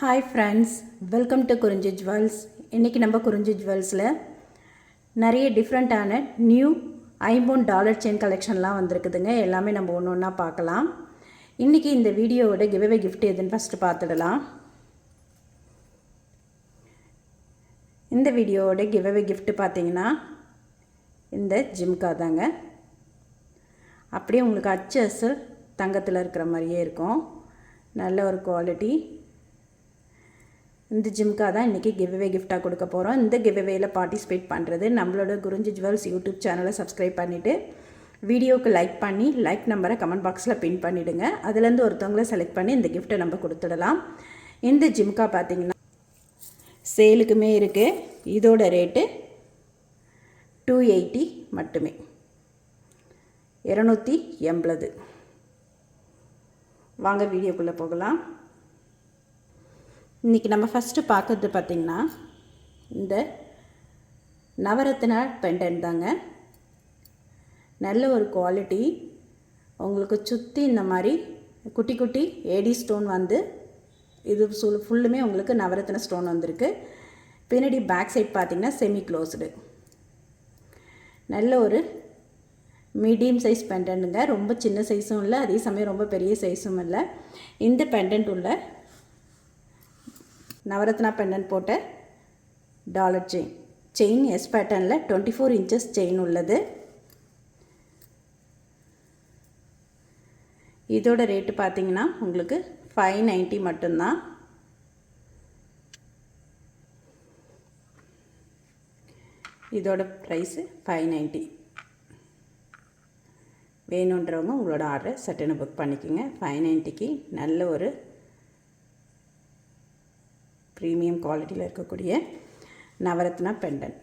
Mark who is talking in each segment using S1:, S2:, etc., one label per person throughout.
S1: Hi friends welcome to Kurinji jewels இன்றைக்கி நம்ம குறிஞ்சி ஜுவல்ஸில் நிறைய டிஃப்ரெண்ட்டான நியூ ஐம்பொன் டாலர் செயின் கலெக்ஷன்லாம் வந்திருக்குதுங்க. எல்லாமே நம்ம ஒன்று ஒன்றா பார்க்கலாம். இன்றைக்கி இந்த வீடியோவோட கிவ்அவே கிஃப்ட் எதுன்னு ஃபஸ்ட்டு பார்த்துடலாம். இந்த வீடியோவோட கிவ்அவே கிஃப்ட்டு பார்த்தீங்கன்னா இந்த ஜிம்கா தாங்க. அப்படியே உங்களுக்கு அச்சு அசல் தங்கத்தில் இருக்கிற மாதிரியே இருக்கும். நல்ல ஒரு குவாலிட்டி இந்த ஜிம்கா தான் இன்றைக்கி கிவ்வே கிஃப்டாக கொடுக்க போகிறோம் இந்த கிவ்அவேயில் பார்ட்டிசிபேட் பண்ணுறது நம்மளோட குறிஞ்சி ஜுவல்ஸ் யூடியூப் சேனலை சப்ஸ்கிரைப் பண்ணிவிட்டு வீடியோவுக்கு லைக் பண்ணி லைக் நம்பரை கமெண்ட் பாக்ஸில் பின் பண்ணிவிடுங்க அதுலேருந்து ஒருத்தவங்கள செலக்ட் பண்ணி இந்த கிஃப்ட்டை நம்ம கொடுத்துடலாம். இந்த ஜிம்கா பார்த்தீங்கன்னா சேலுக்குமே இருக்குது இதோட ரேட்டு டூ எயிட்டி மட்டுமே. இரநூத்தி எண்பது. வாங்க வீடியோக்குள்ளே போகலாம். இன்றைக்கி நம்ம ஃபஸ்ட்டு பார்க்குறது பார்த்திங்கன்னா இந்த நவரத்னா பெண்டன்ட் தாங்க. நல்ல ஒரு குவாலிட்டி உங்களுக்கு சுற்றி இந்த மாதிரி குட்டி குட்டி ஏடி ஸ்டோன் வந்து இது சொல் ஃபுல்லுமே உங்களுக்கு நவரத்ன ஸ்டோன் வந்திருக்கு. பின்னாடி பேக் சைட் பார்த்திங்கன்னா செமி க்ளோஸ்டு நல்ல ஒரு மீடியம் சைஸ் பெண்டன்ட்டுங்க ரொம்ப சின்ன சைஸும் இல்லை அதே சமயம் ரொம்ப பெரிய சைஸும் இல்லை. இந்த பெண்டன்ட் உள்ள நவரத்னா பெண்டன் போட்ட டாலர் செயின். செயின் எஸ் பேட்டர்னில் டுவெண்ட்டி ஃபோர் இன்ச்சஸ் செயின் உள்ளது. இதோட ரேட்டு பார்த்தீங்கன்னா உங்களுக்கு ஃபைவ் நைன்ட்டி மட்டும்தான். இதோட ப்ரைஸு ஃபைவ் நைன்ட்டி வேணுன்றவங்க உங்களோட ஆர்டரை சட்டுன்னு புக் பண்ணிக்கோங்க. ஃபைவ் நைன்ட்டிக்கு நல்ல ஒரு ப்ரீமியம் குவாலிட்டியில் இருக்கக்கூடிய நவரத்னா பெண்டன்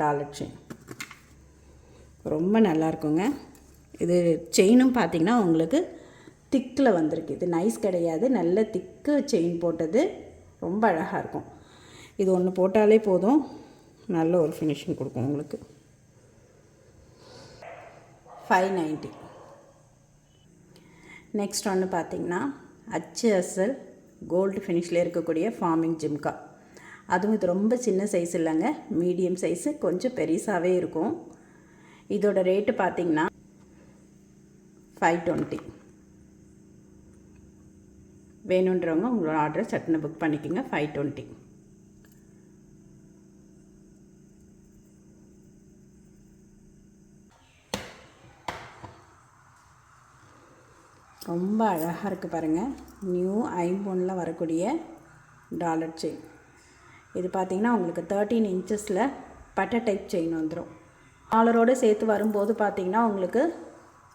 S1: டாலர் செயின் ரொம்ப நல்லா இருக்குங்க. இது செயினும் பார்த்திங்கன்னா உங்களுக்கு திக்கில் வந்திருக்கு. இது நைஸ் கிடையாது. நல்ல திக்கு செயின் போட்டது ரொம்ப அழகாக இருக்கும். இது ஒன்று போட்டாலே போதும். நல்ல ஒரு ஃபினிஷிங் கொடுக்கும் உங்களுக்கு. ஃபைவ் நைன்ட்டி நெக்ஸ்ட் ஒன்று பார்த்திங்கன்னா அச்சு அசல் கோல்டு ஃபினிஷில் இருக்கக்கூடிய ஃபார்மிங் ஜிம்கா. அதுவும் இது ரொம்ப சின்ன சைஸ் இல்லைங்க. மீடியம் சைஸு கொஞ்சம் பெருசாகவே இருக்கும். இதோட ரேட்டு பார்த்திங்கன்னா ஃபைவ் டுவெண்ட்டி வேணுன்றவங்க உங்களோட ஆர்டரை சட்டுன்னு புக் பண்ணிக்கோங்க ஃபைவ் டுவெண்ட்டி ரொம்ப அழகாக இருக்குது பாருங்கள் நியூ ஐம்போனில் வரக்கூடிய டாலர் செயின் இது பார்த்திங்கன்னா உங்களுக்கு தேர்ட்டீன் இன்ச்சஸில் பட்டை டைப் செயின் வந்துடும் டாலரோடு சேர்த்து வரும்போது பார்த்திங்கன்னா உங்களுக்கு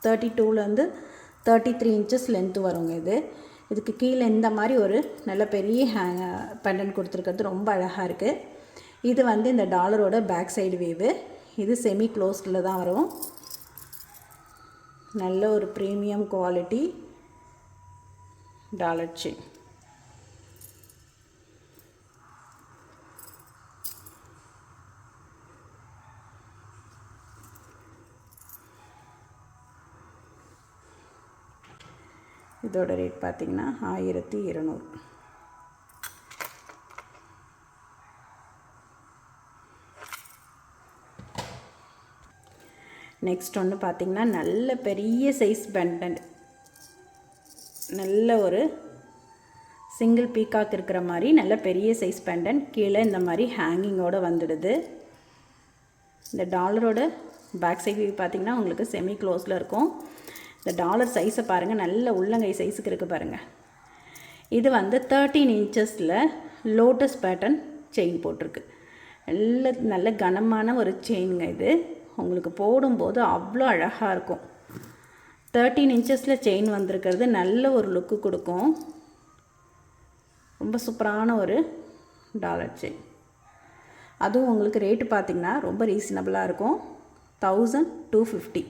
S1: தேர்ட்டி டூலேருந்து தேர்ட்டி த்ரீ இன்ச்சஸ் லென்த்து வருங்க இது. இதுக்கு கீழே இந்த மாதிரி ஒரு நல்ல பெரிய ஹேங் பெண்டன் கொடுத்துருக்கிறது ரொம்ப அழகாக இருக்குது இது வந்து இந்த டாலரோட பேக் சைடு வேவு இது செமி க்ளோஸ்டில் தான் வரும். நல்ல ஒரு ப்ரீமியம் குவாலிட்டி டாலர் இதோட ரேட் பார்த்திங்கன்னா ஆயிரத்தி இருநூறு. நெக்ஸ்ட் ஒன்று பார்த்திங்கன்னா நல்ல பெரிய சைஸ் பெண்டன்ட் நல்ல ஒரு சிங்கிள் பீக்காக் இருக்கிற மாதிரி நல்ல பெரிய சைஸ் பேண்டன் கீழே இந்த மாதிரி ஹேங்கிங்கோடு வந்துடுது. இந்த டாலரோட பேக் சைட் வியூ பார்த்திங்கன்னா உங்களுக்கு செமி க்ளோஸில் இருக்கும். இந்த டாலர் சைஸை பாருங்கள் நல்ல உள்ளங்கை சைஸுக்கு இருக்குது பாருங்கள் இது வந்து தேர்ட்டீன் இன்ச்சஸில் லோட்டஸ் பேட்டர்ன் செயின் போட்டிருக்கு. நல்ல நல்ல கனமான ஒரு செயினுங்க இது. உங்களுக்கு போடும்போது அவ்வளோ அழகாக இருக்கும். தேர்ட்டீன் இன்ச்சஸில் செயின் வந்திருக்கிறது. நல்ல ஒரு லுக்கு கொடுக்கும். ரொம்ப சூப்பரான ஒரு டாலர் செயின் அதுவும் உங்களுக்கு ரேட்டு பார்த்திங்கன்னா ரொம்ப ரீசனபிளாக இருக்கும். தௌசண்ட் டூ ஃபிஃப்டி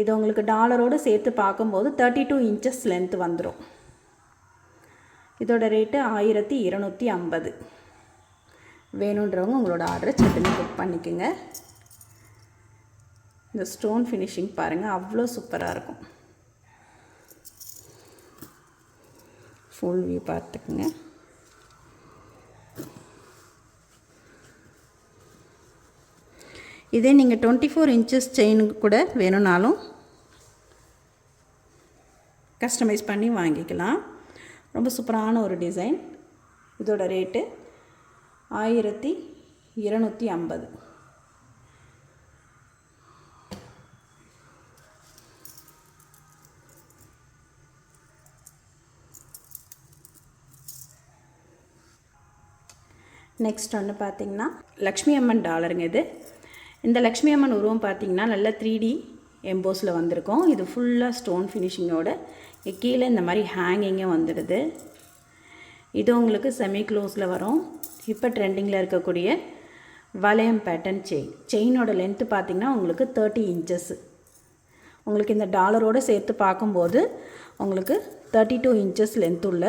S1: இது உங்களுக்கு டாலரோடு சேர்த்து பார்க்கும்போது தேர்ட்டி டூ இன்ச்சஸ் லென்த் வந்துடும் இதோட ரேட்டு ஆயிரத்தி இருநூற்றி ஐம்பது. வேணுன்றவங்க உங்களோட ஆர்டரை சட்டுன்னு புக் பண்ணிக்கோங்க. இந்த ஸ்டோன் ஃபினிஷிங் பாருங்கள் அவ்வளோ சூப்பராக இருக்கும். ஃபுல் வியூ பார்த்துக்குங்க. இதே நீங்கள் டுவெண்ட்டி ஃபோர் இன்ச்சஸ் செயினுக்கு கூட வேணும்னாலும் கஸ்டமைஸ் பண்ணி வாங்கிக்கலாம். ரொம்ப சூப்பரான ஒரு டிசைன் இதோட ரேட்டு ஆயிரத்தி இருநூற்றி ஐம்பது. நெக்ஸ்ட் ஒன்று பார்த்தீங்கன்னா லக்ஷ்மி அம்மன் டாலருங்க இது. இந்த லக்ஷ்மி அம்மன் உருவம் பார்த்திங்கன்னா நல்ல த்ரீ டி எம்போஸில் வந்திருக்கும். இது ஃபுல்லாக ஸ்டோன் ஃபினிஷிங்கோட கீழே இந்த மாதிரி ஹேங்கிங்கும் வந்துடுது. இது உங்களுக்கு செமி க்ளோஸில் வரும். இப்போ ட்ரெண்டிங்கில் இருக்கக்கூடிய வளையம் பேட்டர்ன் செயின் செயினோட லென்த்து பார்த்திங்கன்னா உங்களுக்கு தேர்ட்டி இன்ச்சஸ்ஸு உங்களுக்கு இந்த டாலரோடு சேர்த்து பார்க்கும்போது உங்களுக்கு தேர்ட்டி டூ இன்ச்சஸ் லென்த் உள்ள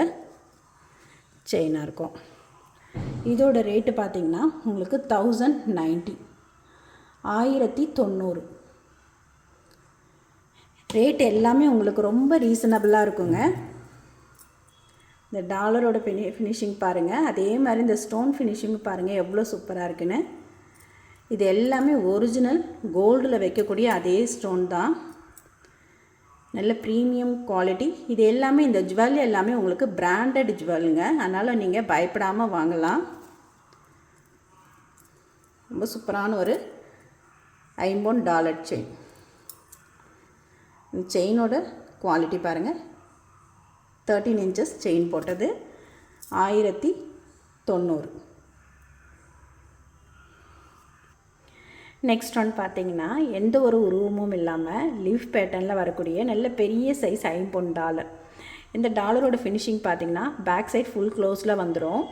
S1: செயினாக இருக்கும். இதோட ரேட்டு பார்த்திங்கன்னா உங்களுக்கு தௌசண்ட் நைன்ட்டி ஆயிரத்தி தொண்ணூறு. ரேட் எல்லாமே உங்களுக்கு ரொம்ப ரீசனபிளாக இருக்குங்க. இந்த டாலரோட ஃபினி ஃபினிஷிங் பாருங்கள் அதே மாதிரி இந்த ஸ்டோன் ஃபினிஷிங் பாருங்கள் எவ்வளோ சூப்பராக இருக்குன்னு. இது எல்லாமே ஒரிஜினல் கோல்டில் வைக்கக்கூடிய அதே ஸ்டோன் தான். நல்ல ப்ரீமியம் குவாலிட்டி இது எல்லாமே இந்த ஜுவல் எல்லாமே உங்களுக்கு பிராண்டட் ஜுவல்ங்க அதனால் நீங்கள் பயப்படாமல் வாங்கலாம். ரொம்ப சூப்பரான ஒரு ஐம்பொன் டாலர் செயின் செயினோட குவாலிட்டி பாருங்கள் தேர்ட்டீன் இன்ச்சஸ் செயின் போட்டது. ஆயிரத்தி தொண்ணூறு. நெக்ஸ்ட் ஒன் பார்த்தீங்கன்னா எந்த ஒரு உருவமும் இல்லாமல் லீஃப் பேட்டர்னில் வரக்கூடிய நல்ல பெரிய சைஸ் ஐம்பொன் டாலர் இந்த டாலரோட ஃபினிஷிங் பார்த்தீங்கன்னா பேக் சைட் ஃபுல் க்ளோஸில் வந்துடும்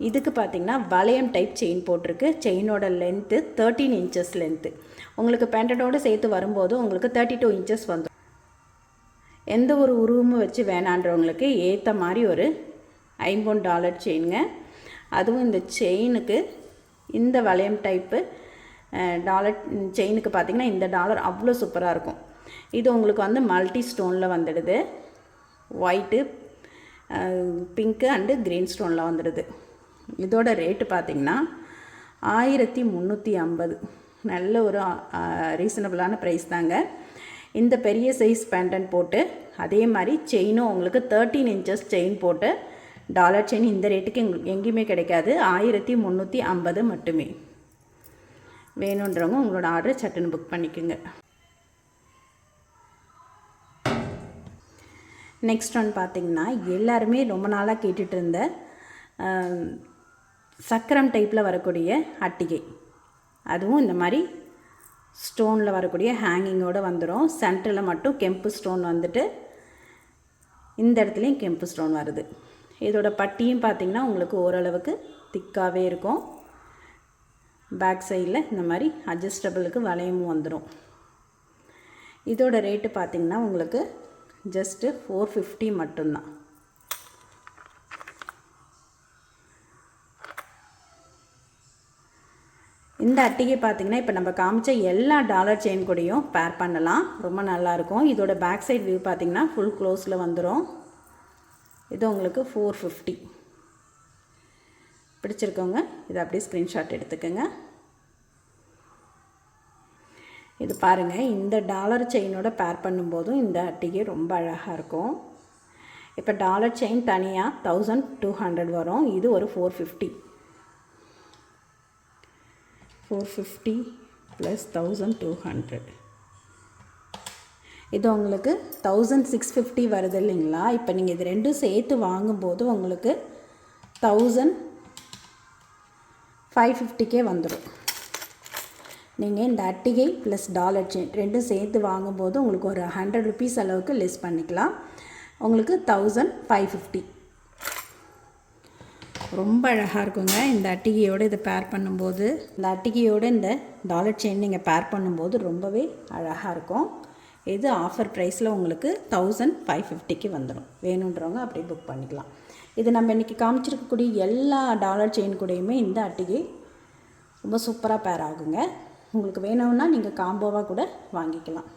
S1: இதுக்கு பார்த்தீங்கன்னா வளையம் டைப் செயின் போட்டிருக்கு. செயினோட லென்த்து தேர்ட்டீன் இன்ச்சஸ் லென்த்து உங்களுக்கு பேண்டடோடு சேர்த்து வரும்போது உங்களுக்கு தேர்ட்டி டூ இன்ச்சஸ் வந்துடும் எந்த ஒரு உருவமும் வச்சு வேணான்றவங்களுக்கு ஏற்ற மாதிரி ஒரு ஐம்பொன் டாலர் செயினுங்க அதுவும் இந்த செயினுக்கு இந்த வளையம் டைப்பு டாலர் செயினுக்கு பார்த்திங்கன்னா இந்த டாலர் அவ்வளோ சூப்பராக இருக்கும். இது உங்களுக்கு வந்து மல்டி ஸ்டோனில் வந்துடுது. ஒயிட்டு பிங்க்கு அண்டு க்ரீன் ஸ்டோனில் வந்துடுது. இதோட ரேட்டு பார்த்திங்கன்னா ஆயிரத்தி முந்நூற்றி ஐம்பது. நல்ல ஒரு ரீசனபிளான ப்ரைஸ் தாங்க. இந்த பெரிய சைஸ் பேண்டன் போட்டு அதே மாதிரி செயினும் உங்களுக்கு தேர்ட்டீன் இன்ச்சஸ் செயின் போட்டு டாலர் செயின் இந்த ரேட்டுக்கு எங் எங்கேயுமே கிடைக்காது. ஆயிரத்தி முந்நூற்றி ஐம்பது மட்டுமே. வேணுன்றவங்க உங்களோட ஆர்டர் சட்டுன்னு புக் பண்ணிக்கோங்க. நெக்ஸ்ட் ஒன் பார்த்திங்கன்னா எல்லாருமே ரொம்ப நாளாக கேட்டுட்டு இருந்த சக்கரம் டைப்பில் வரக்கூடிய அட்டிகை. அதுவும் இந்த மாதிரி ஸ்டோனில் வரக்கூடிய ஹேங்கிங்கோடு வந்துடும் சென்டரில் மட்டும் கெம்பு ஸ்டோன் வந்துட்டு இந்த இடத்துலையும் கெம்பு ஸ்டோன் வருது. இதோட பட்டியும் பார்த்திங்கன்னா உங்களுக்கு ஓரளவுக்கு திக்காகவே இருக்கும். பேக் சைடில் இந்த மாதிரி அட்ஜஸ்டபிளுக்கு வளையமும் வந்துடும் இதோட ரேட்டு பார்த்திங்கன்னா உங்களுக்கு ஜஸ்ட்டு ஃபோர் ஃபிஃப்டி மட்டும்தான். இந்த அட்டிகை பார்த்திங்கன்னா இப்போ நம்ம காமிச்ச எல்லா டாலர் செயின் கூடயும் பேர் பண்ணலாம். ரொம்ப நல்லாயிருக்கும் இதோட பேக் சைட் வியூ பார்த்திங்கன்னா ஃபுல் க்ளோஸில் வந்துடும் இது உங்களுக்கு ஃபோர் ஃபிஃப்டி பிடிச்சிருக்கோங்க இதை அப்படியே ஸ்க்ரீன்ஷாட் எடுத்துக்கோங்க. இது பாருங்கள் இந்த டாலர் செயினோட பேர் பண்ணும்போதும் இந்த அட்டிகை ரொம்ப அழகாக இருக்கும். இப்போ டாலர் செயின் தனியாக தௌசண்ட் டூ ஹண்ட்ரட் வரும். இது ஒரு four fifty four fifty plus thousand two hundred இது உங்களுக்கு தௌசண்ட் சிக்ஸ் ஃபிஃப்டி வருது இல்லைங்களா? இப்போ நீங்கள் இது ரெண்டும் சேர்த்து வாங்கும்போது உங்களுக்கு தௌசண்ட் ஃபைவ் ஃபிஃப்டிக்கே வந்துடும் நீங்கள் இந்த அட்டிகை ப்ளஸ் டாலர் செயின் ரெண்டும் சேர்த்து வாங்கும்போது உங்களுக்கு ஒரு ஹண்ட்ரட் ருபீஸ் அளவுக்கு லெஸ் பண்ணிக்கலாம். உங்களுக்கு தௌசண்ட் ஃபைவ் ஃபிஃப்டி ரொம்ப அழகாக இருக்குங்க. இந்த அட்டிகையோடு இதை பேர் பண்ணும்போது. இந்த அட்டிகையோடு இந்த டாலர் செயின் நீங்கள் பேர் பண்ணும்போது ரொம்பவே அழகாக இருக்கும். இது ஆஃபர் ப்ரைஸில் உங்களுக்கு தௌசண்ட் ஃபைவ் ஃபிஃப்டிக்கு வந்துடும் வேணுன்றவங்க அப்படியே புக் பண்ணிக்கலாம். இது நம்ம இன்றைக்கி காமிச்சிருக்கக்கூடிய எல்லா டாலர் செயின் கூடயுமே இந்த அட்டிகை ரொம்ப சூப்பராக பேர் ஆகுங்க. உங்களுக்கு வேணும்னா நீங்கள் காம்போவாக கூட வாங்கிக்கலாம்.